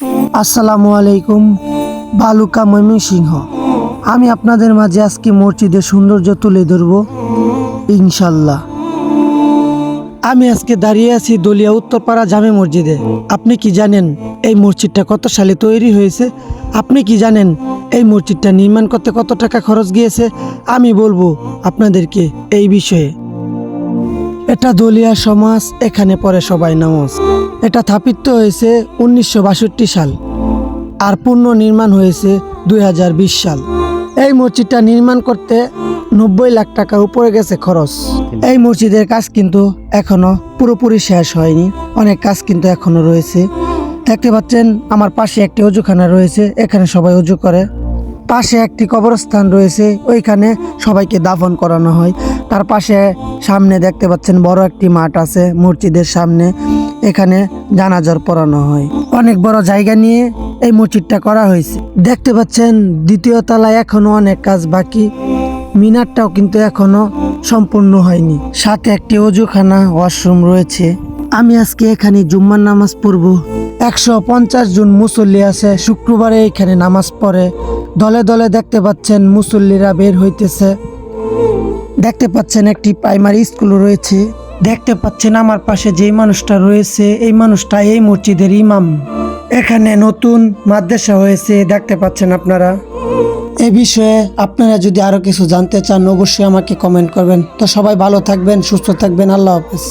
আসসালামু আলাইকুম, বালুকা ময়মনসিংহ। আমি আপনাদের মাঝে আজকে মসজিদের সৌন্দর্য তুলে ধরব, ইনশাল্লাহ। আমি আজকে দাঁড়িয়ে আছি দলিয়া উত্তরপাড়া জামে মসজিদে। আপনি কি জানেন এই মসজিদটা কত সালে তৈরি হয়েছে? আপনি কি জানেন এই মসজিদটা নির্মাণ করতে কত টাকা খরচ গিয়েছে? আমি বলব আপনাদেরকে এই বিষয়ে। এটা দলিয়া সমাজ, এখানে পড়ে সবাই নামাজ। এটা স্থাপিত হয়েছে উনিশশো বাষট্টি সাল আর পূর্ণ নির্মাণ হয়েছে দুই হাজার বিশ সাল। এই মসজিদটা নির্মাণ করতে নব্বই লাখ টাকার উপরে গেছে খরচ। এই মসজিদের কাজ কিন্তু এখনও পুরোপুরি শেষ হয়নি। অনেক কাজ কিন্তু এখনও রয়েছে। দেখতে পাচ্ছেন, আমার পাশে একটি অজুখানা রয়েছে, এখানে সবাই অজু করে। পাশে একটি কবরস্থান রয়েছে, ওইখানে সবাইকে দাফন করানো হয়। তার পাশে সামনে দেখতে পাচ্ছেন বড় একটি মাঠ আছে, মসজিদের সামনে। এখানে জানাজার পড়ানো হয়। অনেক বড় জায়গা নিয়ে এই মসজিদটা করা হয়েছে। দেখতে পাচ্ছেন দ্বিতীয় তলায় এখনও অনেক কাজ বাকি। মিনারটাও কিন্তু এখনও সম্পূর্ণ হয়নি। সাথে একটি অজুখানা ওয়াশরুম রয়েছে। আমি আজকে এখানে জুম্মার নামাজ পড়ব। একশো পঞ্চাশ জন মুসল্লি আছে, শুক্রবারে এখানে নামাজ পড়ে। দলে দলে দেখতে পাচ্ছেন মুসল্লিরা বের হইতেছে। দেখতে পাচ্ছেন একটি প্রাইমারি স্কুল রয়েছে। দেখতে পাচ্ছেন আমার পাশে যেই মানুষটা রয়েছে, এই মানুষটা এই মসজিদের ইমাম এখানে নতুন মাদ্রাসা হয়েছে, দেখতে পাচ্ছেন আপনারা। এ বিষয়ে আপনারা যদি আরও কিছু জানতে চান, অবশ্যই আমাকে কমেন্ট করবেন। তো সবাই ভালো থাকবেন, সুস্থ থাকবেন, আল্লাহ হাফেজ।